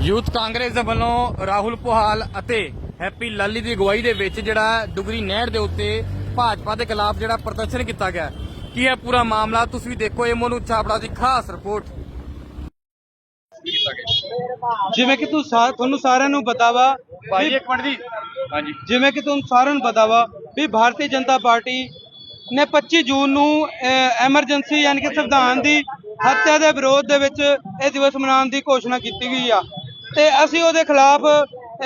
Youth Congress ਦੇ ਵੱਲੋਂ ਰਾਹੁਲ ਪੁਹਾਲ ਅਤੇ ਹੈਪੀ ਲਾਲੀ ਦੀ ਅਗਵਾਈ ਦੇ ਵਿੱਚ ਜਿਹੜਾ ਡੁਗਰੀ ਨਹਿਰ ਦੇ ਉੱਤੇ ਭਾਜਪਾ ਦੇ ਖਿਲਾਫ ਜਿਹੜਾ ਪ੍ਰਦਰਸ਼ਨ ਕੀਤਾ ਗਿਆ ਕੀ ਹੈ ਪੂਰਾ ਮਾਮਲਾ? ਤੁਸੀਂ ਵੀ ਦੇਖੋ ਇਹ ਮੋਨੂ ਚਾਪੜਾ ਦੀ ਖਾਸ ਰਿਪੋਰਟ। ਜਿਵੇਂ ਕਿ ਤੂੰ ਸਾ- ਤੁਹਾਨੂੰ ਸਾਰਿਆਂ ਨੂੰ ਪਤਾ ਵਾ ਵੀ- ਇੱਕ ਮਿੰਟ ਜੀ। ਹਾਂਜੀ। ਜਿਵੇਂ ਕਿ ਤੁਹਾਨੂੰ ਸਾਰਿਆਂ ਨੂੰ ਪਤਾ ਵਾ ਵੀ ਭਾਰਤੀ ਜਨਤਾ ਪਾਰਟੀ ਨੇ 25 ਜੂਨ ਨੂੰ ਐਮਰਜੈਂਸੀ ਯਾਨੀ ਕਿ ਸੰਵਿਧਾਨ ਦੀ ਹੱਤਿਆ ਦੇ ਵਿਰੋਧ ਦੇ ਵਿੱਚ ਇਹ ਦਿਵਸ ਮਨਾਉਣ ਦੀ ਘੋਸ਼ਣਾ ਕੀਤੀ ਗਈ ਆ। ਤੇ ਅਸੀਂ ਉਹਦੇ ਖਿਲਾਫ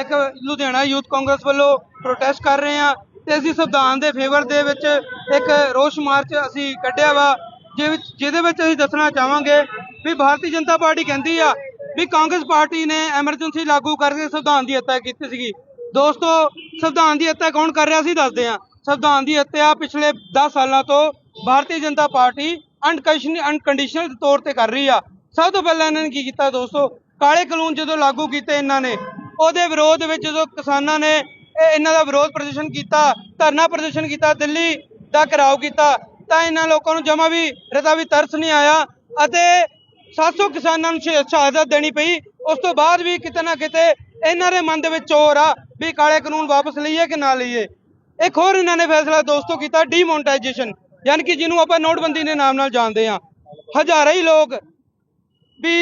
ਇੱਕ ਲੁਧਿਆਣਾ ਯੂਥ ਕਾਂਗਰਸ ਵੱਲੋਂ ਪ੍ਰੋਟੈਸਟ ਕਰ ਰਹੇ ਹਾਂ ਤੇ ਅਸੀਂ ਸੰਵਿਧਾਨ ਦੇ ਫੇਵਰ ਦੇ ਵਿੱਚ ਇੱਕ ਰੋਸ ਮਾਰਚ ਅਸੀਂ ਕੱਢਿਆ ਵਾ ਜਿਹ ਵਿੱਚ- ਜਿਹਦੇ ਵਿੱਚ ਅਸੀਂ ਦੱਸਣਾ ਚਾਹਾਂਗੇ ਵੀ ਭਾਰਤੀ ਜਨਤਾ ਪਾਰਟੀ ਕਹਿੰਦੀ ਆ ਵੀ ਕਾਂਗਰਸ ਪਾਰਟੀ ਨੇ ਐਮਰਜੈਂਸੀ ਲਾਗੂ ਕਰਕੇ ਸੰਵਿਧਾਨ ਦੀ ਹੱਤਿਆ ਕੀਤੀ ਸੀਗੀ। ਦੋਸਤੋ, ਸੰਵਿਧਾਨ ਦੀ ਹੱਤਿਆ ਕੌਣ ਕਰ ਰਿਹਾ ਸੀ ਦੱਸਦੇ ਹਾਂ। ਸੰਵਿਧਾਨ ਦੀ ਹੱਤਿਆ ਪਿਛਲੇ 10 ਸਾਲਾਂ ਤੋਂ ਭਾਰਤੀ ਜਨਤਾ ਪਾਰਟੀ ਅਨਕੰਡੀਸ਼ਨਲ ਤੌਰ ਤੇ ਕਰ ਰਹੀ ਆ। ਸਭ ਤੋਂ ਪਹਿਲਾਂ ਇਹਨਾਂ ਨੇ ਕੀ ਕੀਤਾ ਦੋਸਤੋ? ਕਾਲੇ ਕਾਨੂੰਨ ਜਦੋਂ ਲਾਗੂ ਕੀਤੇ ਇਹਨਾਂ ਨੇ, ਉਹਦੇ ਵਿਰੋਧ ਵਿੱਚ ਜਦੋਂ ਕਿਸਾਨਾਂ ਨੇ ਇਹਨਾਂ ਦਾ ਵਿਰੋਧ ਪ੍ਰਦਰਸ਼ਨ ਕੀਤਾ, ਧਰਨਾ ਪ੍ਰਦਰਸ਼ਨ ਕੀਤਾ, ਦਿੱਲੀ ਦਾ ਘਿਰਾਓ ਕੀਤਾ, ਤਾਂ ਇਹਨਾਂ ਲੋਕਾਂ ਨੂੰ ਜਮਾ ਵੀ, ਰਤਾ ਵੀ ਤਰਸ ਨਹੀਂ ਆਇਆ ਅਤੇ 700 ਕਿਸਾਨਾਂ ਨੂੰ ਸ਼ਹਾਦਤ ਦੇਣੀ ਪਈ। ਉਸ ਤੋਂ ਬਾਅਦ ਵੀ ਕਿਤੇ ਨਾ ਕਿਤੇ ਇਹਨਾਂ ਦੇ ਮਨ ਦੇ ਵਿੱਚ ਚੋਰ ਆ ਵੀ ਕਾਲੇ ਕਾਨੂੰਨ ਵਾਪਸ ਲਈਏ ਕਿ ਨਾ ਲਈਏ। ਇੱਕ ਹੋਰ ਇਹਨਾਂ ਨੇ ਫੈਸਲਾ ਦੋਸਤੋ ਕੀਤਾ ਡੀਮੋਨਟਾਈਜੇਸ਼ਨ ਯਾਨੀ ਕਿ ਜਿਹਨੂੰ ਆਪਾਂ ਨੋਟਬੰਦੀ ਦੇ ਨਾਮ ਨਾਲ ਜਾਣਦੇ ਆ ਹਜ਼ਾਰਾਂ ਹੀ ਲੋਕ ਵੀ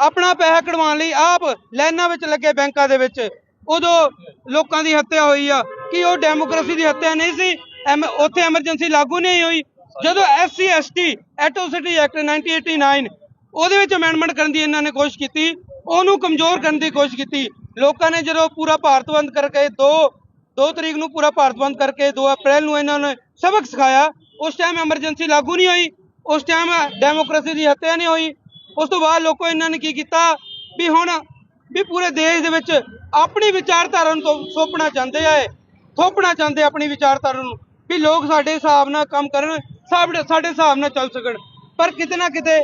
ਆਪਣਾ ਪੈਸਾ ਕਢਵਾਉਣ ਲਈ ਆਪ ਲਾਈਨਾਂ ਵਿੱਚ ਲੱਗੇ ਬੈਂਕਾਂ ਦੇ ਵਿੱਚ। ਉਦੋਂ ਲੋਕਾਂ ਦੀ ਹੱਤਿਆ ਹੋਈ ਆ। ਕਿ ਉਹ ਡੈਮੋਕ੍ਰੇਸੀ ਦੀ ਹੱਤਿਆ ਨਹੀਂ ਸੀ? ਐਮ- ਉੱਥੇ ਐਮਰਜੈਂਸੀ ਲਾਗੂ ਨਹੀਂ ਹੋਈ। ਜਦੋਂ ਐਸਸੀ ਐਸਟੀ ਐਟੋਸਿਟੀ ਐਕਟ 1989 ਉਹਦੇ ਵਿੱਚ ਅਮੈਂਡਮੈਂਟ ਕਰਨ ਦੀ ਇਹਨਾਂ ਨੇ ਕੋਸ਼ਿਸ਼ ਕੀਤੀ। ਉਹਨੂੰ ਕਮਜ਼ੋਰ ਕਰਨ ਦੀ ਕੋਸ਼ਿਸ਼ ਕੀਤੀ। ਲੋਕਾਂ ਨੇ ਜਦੋਂ ਪੂਰਾ ਭਾਰਤ ਬੰਦ ਕਰਕੇ 2 2 ਤਰੀਕ ਨੂੰ ਪੂਰਾ ਭਾਰਤ ਬੰਦ ਕਰਕੇ 2 ਅਪ੍ਰੈਲ ਨੂੰ ਇਹਨਾਂ ਨੇ ਸਬਕ ਸਿਖਾਇਆ, ਉਸ ਟਾਈਮ ਐਮਰਜੈਂਸੀ ਲਾਗੂ ਨਹੀਂ ਹੋਈ। ਉਸ ਟਾਈਮ ਡੈਮੋਕ੍ਰੇਸੀ ਦੀ ਹੱਤਿਆ ਨਹੀਂ ਹੋਈ। ਉਸ ਤੋਂ ਬਾਅਦ ਲੋਕੋ ਇਹਨਾਂ ਨੇ ਕੀ ਕੀਤਾ? ਵੀ ਹੁਣ, ਵੀ ਪੂਰੇ ਦੇਸ਼ ਦੇ ਵਿੱਚ ਆਪਣੀ ਵਿਚਾਰਧਾਰਾ ਨੂੰ ਥੋ- ਚਾਹੁੰਦੇ ਆ ਥੋਪਣਾ ਚਾਹੁੰਦੇ ਆਪਣੀ ਵਿਚਾਰਧਾਰਾ ਨੂੰ ਵੀ ਲੋਕ ਸਾਡੇ ਹਿਸਾਬ ਨਾਲ ਕੰਮ ਕਰਨ, ਸਾਡੇ ਸਾਡੇ ਹਿਸਾਬ ਨਾਲ ਚੱਲ ਸਕਣ। ਪਰ ਕਿਤੇ ਨਾ ਕਿਤੇ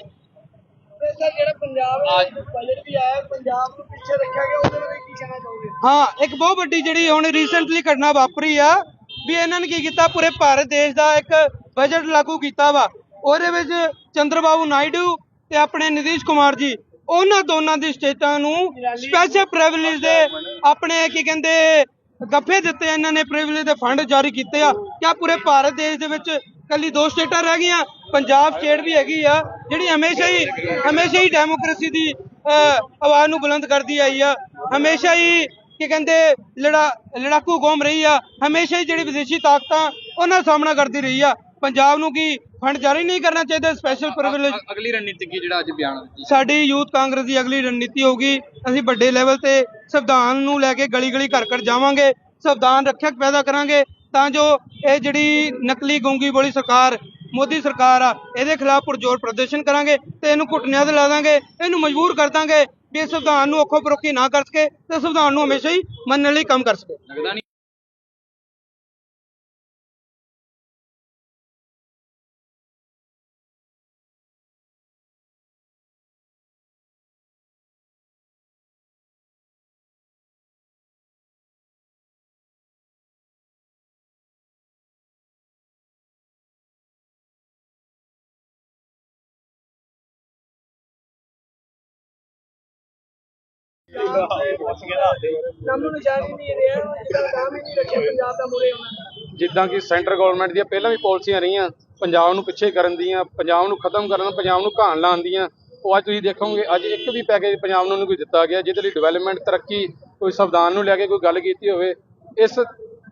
ਸਰ ਜਿਹੜਾ ਪੰਜਾਬ ਬਜਟ ਵੀ ਆਇਆ ਪੰਜਾਬ ਨੂੰ ਪਿੱਛੇ ਰੱਖਿਆ ਗਿਆ ਉਹਦੇ ਬਾਰੇ ਕੀ ਕਹਿਣਾ ਚਾਹੋਗੇ ਹਾਂ, ਇੱਕ ਬਹੁਤ ਵੱਡੀ ਜਿਹੜੀ ਹੁਣ ਰੀਸੈਂਟਲੀ ਘਟਨਾ ਵਾਪਰੀ ਆ, ਵੀ ਇਹਨਾਂ ਨੇ ਕੀ ਕੀਤਾ? ਪੂਰੇ ਭਾਰਤ ਦੇਸ਼ ਦਾ ਇੱਕ ਬਜਟ ਲਾਗੂ ਕੀਤਾ ਵਾ। ਉਹਦੇ ਵਿੱਚ ਚੰਦਰਬਾਬੂ ਨਾਇਡੂ ਤੇ ਆਪਣੇ ਨਿਤੀਸ਼ ਕੁਮਾਰ ਜੀ ਉਹਨਾਂ ਦੋਨਾਂ ਦੀ ਸਟੇਟਾਂ ਨੂੰ ਸਪੈਸ਼ਲ ਪ੍ਰਿਵਿਲੇਜ ਦੇ ਆਪਣੇ ਕੀ ਕਹਿੰਦੇ ਗੱਫੇ ਦਿੱਤੇ ਇਹਨਾਂ ਨੇ ਪ੍ਰਿਵਿਲੇਜ ਦੇ ਫੰਡ ਜਾਰੀ ਕੀਤੇ ਆ। ਕਿਆ ਪੂਰੇ ਭਾਰਤ ਦੇਸ਼ ਦੇ ਵਿੱਚ ਕੱਲੀ ਦੋ ਸਟੇਟਾਂ ਰਹਿ ਗਈਆਂ? ਪੰਜਾਬ ਸਟੇਟ ਵੀ ਹੈਗੀ ਆ ਜਿਹੜੀ ਹਮੇਸ਼ਾ ਹੀ ਹਮੇਸ਼ਾ ਹੀ ਡੈਮੋਕ੍ਰੇਸੀ ਦੀ ਅਹ, ਆਵਾਜ਼ ਨੂੰ ਬੁਲੰਦ ਕਰਦੀ ਆਈ ਆ। ਹਮੇਸ਼ਾ ਹੀ ਕੀ ਕਹਿੰਦੇ ਲੜਾ ਲੜਾਕੂ ਗੋਮ ਰਹੀ ਆ। ਹਮੇਸ਼ਾ ਹੀ ਜਿਹੜੀ ਵਿਦੇਸ਼ੀ ਤਾਕਤਾਂ ਉਹਨਾਂ ਦਾ ਸਾਹਮਣਾ ਕਰਦੀ ਰਹੀ ਆ। ਪੰਜਾਬ ਨੂੰ ਕੀ ਫੰਡ ਜਾਰੀ ਨਹੀਂ ਕਰਨਾ ਚਾਹੀਦਾ ਸਪੈਸ਼ਲ ਪ੍ਰਿਵਿਲੇਜ ਅਗਲੀ ਰਣਨੀਤੀ ਕੀ ਜਿਹੜਾ ਅੱਜ ਬਿਆਨ ਸਾਡੀ ਯੂਥ ਕਾਂਗਰਸ ਦੀ ਅਗਲੀ ਰਣਨੀਤੀ ਹੋਊਗੀ ਅਸੀਂ ਵੱਡੇ ਲੈਵਲ ਤੇ ਸੰਵਿਧਾਨ ਨੂੰ ਲੈ ਕੇ ਗਲੀ ਗਲੀ ਘਰ ਘਰ ਜਾਵਾਂਗੇ ਸੰਵਿਧਾਨ ਰੱਖਿਅਕ ਪੈਦਾ ਕਰਾਂਗੇ ਤਾਂ ਜੋ ਇਹ ਜਿਹੜੀ ਨਕਲੀ ਗੂੰਗੀ ਬੋਲੀ ਸਰਕਾਰ ਮੋਦੀ ਸਰਕਾਰ ਆ ਇਹਦੇ ਖਿਲਾਫ ਪੁਰਜੋਰ ਪ੍ਰਦਰਸ਼ਨ ਕਰਾਂਗੇ ਤੇ ਇਹਨੂੰ ਘੁੱਟਣਿਆਂ ਤੇ ਲਾ ਦਾਂਗੇ ਇਹਨੂੰ ਮਜਬੂਰ ਕਰ ਦਾਂਗੇ ਵੀ ਸੰਵਿਧਾਨ ਨੂੰ ਅੱਖੋਂ ਪਰੋਖੀ ਨਾ ਕਰ ਸਕੇ ਤੇ ਸੰਵਿਧਾਨ ਨੂੰ ਹਮੇਸ਼ਾ ਹੀ ਮੰਨਣ ਲਈ ਕੰਮ ਕਰ ਸਕੇ ਜਿੱਦਾਂ ਕਿ ਸੈਂਟਰ ਗਵਰਨਮੈਂਟ ਦੀਆਂ ਪਹਿਲਾਂ ਵੀ ਪਾਲਿਸੀਆਂ ਰਹੀਆਂ ਪੰਜਾਬ ਨੂੰ ਪਿੱਛੇ ਕਰਨ ਦੀਆਂ ਪੰਜਾਬ ਨੂੰ ਖਤਮ ਕਰਨ ਪੰਜਾਬ ਨੂੰ ਘਾਣ ਲਾਉਣ ਦੀਆਂ ਉਹ ਅੱਜ ਤੁਸੀਂ ਦੇਖੋਗੇ ਅੱਜ ਇੱਕ ਵੀ ਪੈਕੇਜ ਪੰਜਾਬ ਨੂੰ ਨਹੀਂ ਕੋਈ ਦਿੱਤਾ ਗਿਆ ਜਿਹਦੇ ਲਈ ਡਿਵੈਲਪਮੈਂਟ ਤਰੱਕੀ ਕੋਈ ਸੰਵਿਧਾਨ ਨੂੰ ਲੈ ਕੇ ਕੋਈ ਗੱਲ ਕੀਤੀ ਹੋਵੇ ਇਸ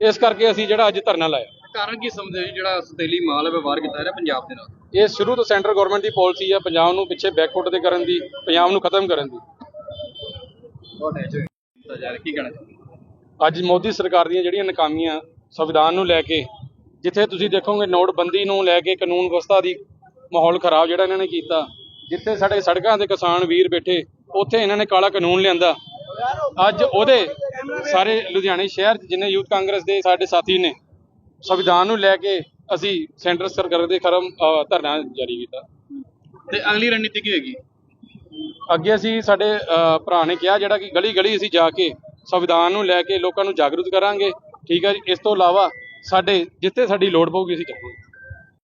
ਇਸ ਕਰਕੇ ਅਸੀਂ ਜਿਹੜਾ ਅੱਜ ਧਰਨਾ ਲਾਇਆ। ਕਾਰਨ ਕੀ ਸਮਝਦੇ ਹੋ ਜਿਹੜਾ ਸਤੇਲੀ ਮਾਲ ਹੈ ਵਪਾਰ ਕੀਤਾ ਰਿਹਾ ਪੰਜਾਬ ਦੇ ਨਾਲ? ਇਹ ਸ਼ੁਰੂ ਤੋਂ ਸੈਂਟਰ ਗਵਰਨਮੈਂਟ ਦੀ ਪਾਲਿਸੀ ਆ ਪੰਜਾਬ ਨੂੰ ਪਿੱਛੇ ਬੈਕਫੁੱਟ ਤੇ ਕਰਨ ਦੀ ਪੰਜਾਬ ਨੂੰ ਖਤਮ ਕਰਨ ਦੀ। ਕੀ ਕਹਿਣਾ ਚਾਹੁੰਦੇ ਅੱਜ ਮੋਦੀ ਸਰਕਾਰ ਦੀਆਂ ਜਿਹੜੀਆਂ ਨਾਕਾਮੀਆਂ ਸੰਵਿਧਾਨ ਨੂੰ ਲੈ ਕੇ ਜਿੱਥੇ ਤੁਸੀਂ ਦੇਖੋਗੇ ਨੋਟਬੰਦੀ ਨੂੰ ਲੈ ਕੇ ਕਾਨੂੰਨ ਵਿਵਸਥਾ ਦੀ ਮਾਹੌਲ ਖਰਾਬ ਜਿਹੜਾ ਇਹਨਾਂ ਨੇ ਕੀਤਾ ਜਿੱਥੇ ਸਾਡੇ ਸੜਕਾਂ ਤੇ ਕਿਸਾਨ ਵੀਰ ਬੈਠੇ ਉੱਥੇ ਇਹਨਾਂ ਨੇ ਕਾਲਾ ਕਾਨੂੰਨ ਲਿਆਂਦਾ। ਅੱਜ ਉਹਦੇ ਸਾਰੇ ਲੁਧਿਆਣੇ ਸ਼ਹਿਰ ਜਿੰਨੇ ਯੂਥ ਕਾਂਗਰਸ ਦੇ ਸਾਡੇ ਸਾਥੀ ਨੇ ਸੰਵਿਧਾਨ ਨੂੰ ਲੈ ਕੇ ਅਸੀਂ ਸੈਂਟਰ ਸਰਕਾਰ ਦੇ ਖਰਮ ਧਰਨਾ ਜਾਰੀ ਕੀਤਾ। ਤੇ ਅਗਲੀ ਰਣਨੀਤੀ ਕੀ ਹੋਏਗੀ? ਅੱਗੇ ਅਸੀਂ ਸਾਡੇ ਭਰਾ ਨੇ ਕਿਹਾ ਜਿਹੜਾ ਕਿ ਗਲੀ ਗਲੀ ਅਸੀਂ ਜਾ ਕੇ ਸੰਵਿਧਾਨ ਨੂੰ ਲੈ ਕੇ ਲੋਕਾਂ ਨੂੰ ਜਾਗਰੂਕ ਕਰਾਂਗੇ। ਠੀਕ ਹੈ ਜੀ? ਇਸ ਤੋਂ ਇਲਾਵਾ ਸਾਡੇ, ਜਿੱਥੇ ਸਾਡੀ ਲੋੜ ਪਊਗੀ ਅਸੀਂ ਚੱਕਾਂਗੇ